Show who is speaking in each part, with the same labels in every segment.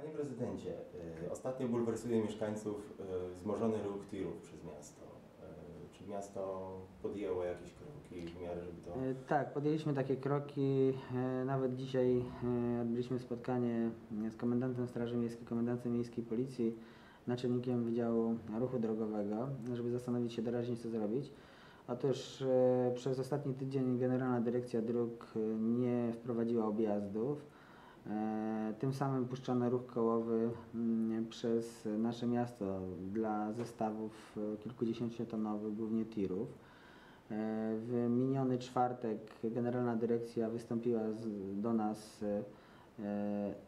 Speaker 1: Panie prezydencie, y, ostatnio bulwersuje mieszkańców y, wzmożony ruch tirów przez miasto. Y, Czy miasto podjęło jakieś kroki w miarę, żeby to...
Speaker 2: Tak, podjęliśmy takie kroki. Nawet dzisiaj odbyliśmy spotkanie z komendantem Straży Miejskiej, komendantem Miejskiej Policji, naczelnikiem Wydziału Ruchu Drogowego, żeby zastanowić się doraźnie co zrobić. Otóż przez ostatni tydzień Generalna Dyrekcja Dróg nie wprowadziła objazdów. E, Tym samym puszczono ruch kołowy mm, przez nasze miasto dla zestawów e, kilkudziesięciotonowych, głównie tirów. E, W miniony czwartek Generalna Dyrekcja wystąpiła do nas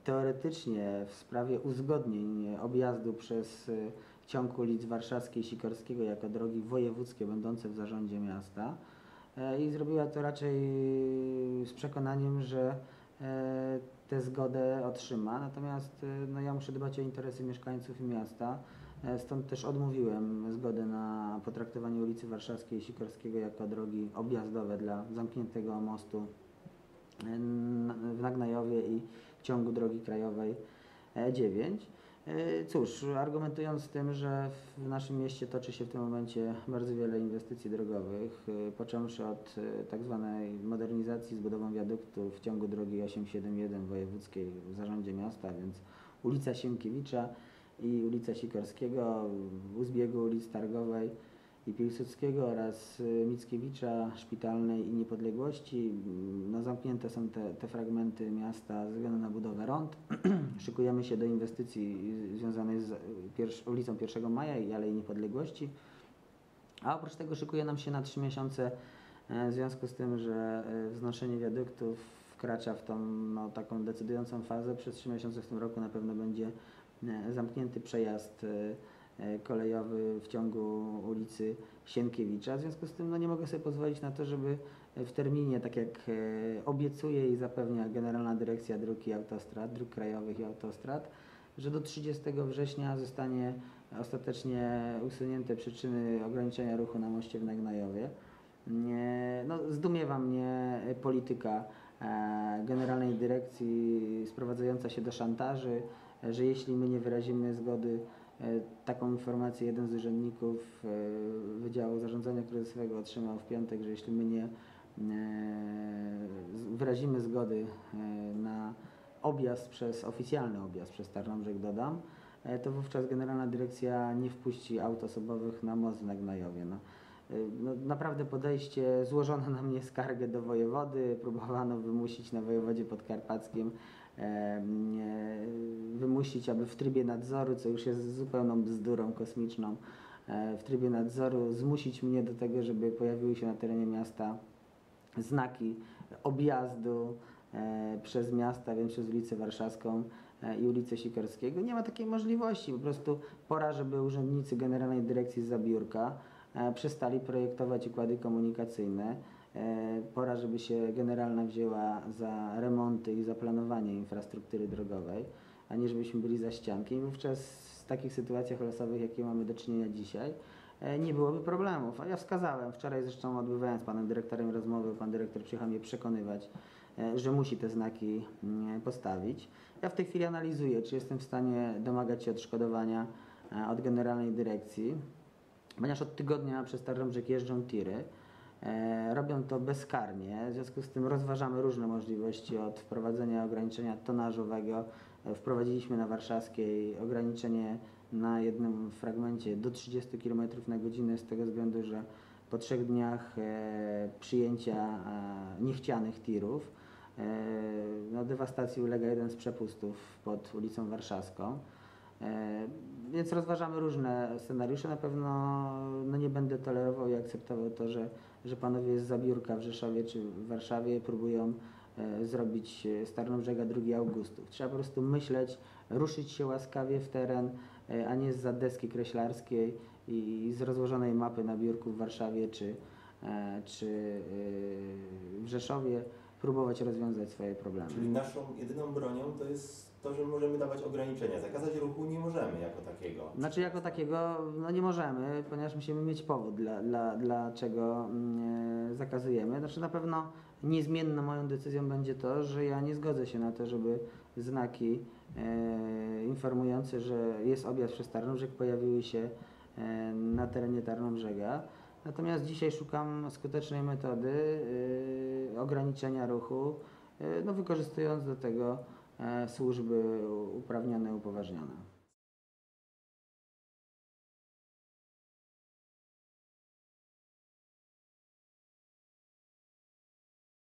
Speaker 2: teoretycznie w sprawie uzgodnień objazdu przez ciąg ulic Warszawskiej i Sikorskiego jako drogi wojewódzkie będące w zarządzie miasta i zrobiła to raczej z przekonaniem, że tę zgodę otrzyma. Natomiast e, no, ja muszę dbać o interesy mieszkańców i miasta. E, Stąd też odmówiłem zgody na potraktowanie ulicy Warszawskiej i Sikorskiego jako drogi objazdowe dla zamkniętego mostu e, w Nagnajowie i ciągu drogi krajowej E9. E, Cóż, argumentując tym, że w naszym mieście toczy się w tym momencie bardzo wiele inwestycji drogowych, e, począwszy od e, tak zwanej modernizacji z budową wiaduktu w ciągu drogi 871 wojewódzkiej w zarządzie miasta, więc ulica Sienkiewicza i ulica Sikorskiego, u zbiegu ulic Targowej i Piłsudskiego oraz y, Mickiewicza, Szpitalnej i Niepodległości. No, zamknięte są te, te fragmenty miasta ze względu na budowę rond. Szykujemy się do inwestycji y, związanej z pierwsz, ulicą 1 Maja i Alei Niepodległości. A oprócz tego szykuje nam się na 3 miesiące e, w związku z tym, że e, wznoszenie wiaduktów wkracza w tą no, taką decydującą fazę. Przez 3 miesiące w tym roku na pewno będzie e, zamknięty przejazd kolejowy w ciągu ulicy Sienkiewicza. W związku z tym no, nie mogę sobie pozwolić na to, żeby w terminie, tak jak e, obiecuje i zapewnia Generalna Dyrekcja Dróg i Autostrad, Dróg Krajowych i Autostrad, że do 30 września zostanie ostatecznie usunięte przyczyny ograniczenia ruchu na moście w Nagnajowie. No, zdumiewa mnie polityka e, Generalnej Dyrekcji sprowadzająca się do szantaży, e, że jeśli my nie wyrazimy zgody, e, taką informację jeden z urzędników e, Wydziału Zarządzania Kryzysowego otrzymał w piątek, że jeśli my nie e, wyrazimy zgody e, na objazd przez, oficjalny objazd przez Tarnobrzeg dodam, e, to wówczas Generalna Dyrekcja nie wpuści aut osobowych na most w Nagnajowie. No. E, No, naprawdę podejście, złożono na mnie skargę do wojewody, próbowano wymusić na wojewodzie podkarpackim, e, wymusić, aby w trybie nadzoru, co już jest zupełną bzdurą kosmiczną, e, w trybie nadzoru zmusić mnie do tego, żeby pojawiły się na terenie miasta znaki objazdu e, przez miasta, więc przez ulicę Warszawską e, i ulicę Sikorskiego. Nie ma takiej możliwości. Po prostu pora, żeby urzędnicy Generalnej Dyrekcji Zabiórka przestali projektować układy komunikacyjne. E, pora, żeby się generalna wzięła za remonty i za planowanie infrastruktury drogowej, a nie żebyśmy byli za ściankiem. I wówczas w takich sytuacjach losowych, jakie mamy do czynienia dzisiaj, e, nie byłoby problemów. A ja wskazałem, wczoraj zresztą odbywałem z panem dyrektorem rozmowę, pan dyrektor przyjechał mnie przekonywać, e, że musi te znaki mm, postawić. Ja w tej chwili analizuję, czy jestem w stanie domagać się odszkodowania od generalnej dyrekcji, ponieważ od tygodnia przez Tarnobrzeg jeżdżą tiry. E, Robią to bezkarnie, w związku z tym rozważamy różne możliwości od wprowadzenia ograniczenia tonażowego. E, Wprowadziliśmy na Warszawskiej ograniczenie na jednym fragmencie do 30 km na godzinę z tego względu, że po trzech dniach e, przyjęcia niechcianych tirów no, dewastacji ulega jeden z przepustów pod ulicą Warszawską. E, Więc rozważamy różne scenariusze. Na pewno no nie będę tolerował i akceptował to, że, że panowie z Zabiórka w Rzeszowie czy w Warszawie próbują e, zrobić e, z Tarnobrzega 2 Augustów. Trzeba po prostu myśleć, ruszyć się łaskawie w teren, e, a nie z deski kreślarskiej i z rozłożonej mapy na biurku w Warszawie czy, e, czy e, w Rzeszowie próbować rozwiązać swoje problemy.
Speaker 1: Czyli naszą jedyną bronią to jest to, że możemy dawać ograniczenia. Zakazać ruchu nie możemy jako takiego.
Speaker 2: Znaczy jako takiego no nie możemy, ponieważ musimy mieć powód, dla, dla, dlaczego mm, e, zakazujemy. Znaczy na pewno niezmienną moją decyzją będzie to, że ja nie zgodzę się na to, żeby znaki e, informujące, że jest objazd przez Tarnobrzeg pojawiły się e, na terenie Tarnobrzega. Natomiast dzisiaj szukam skutecznej metody e, ograniczenia ruchu, e, no wykorzystując do tego e, służby uprawnione, upoważnione.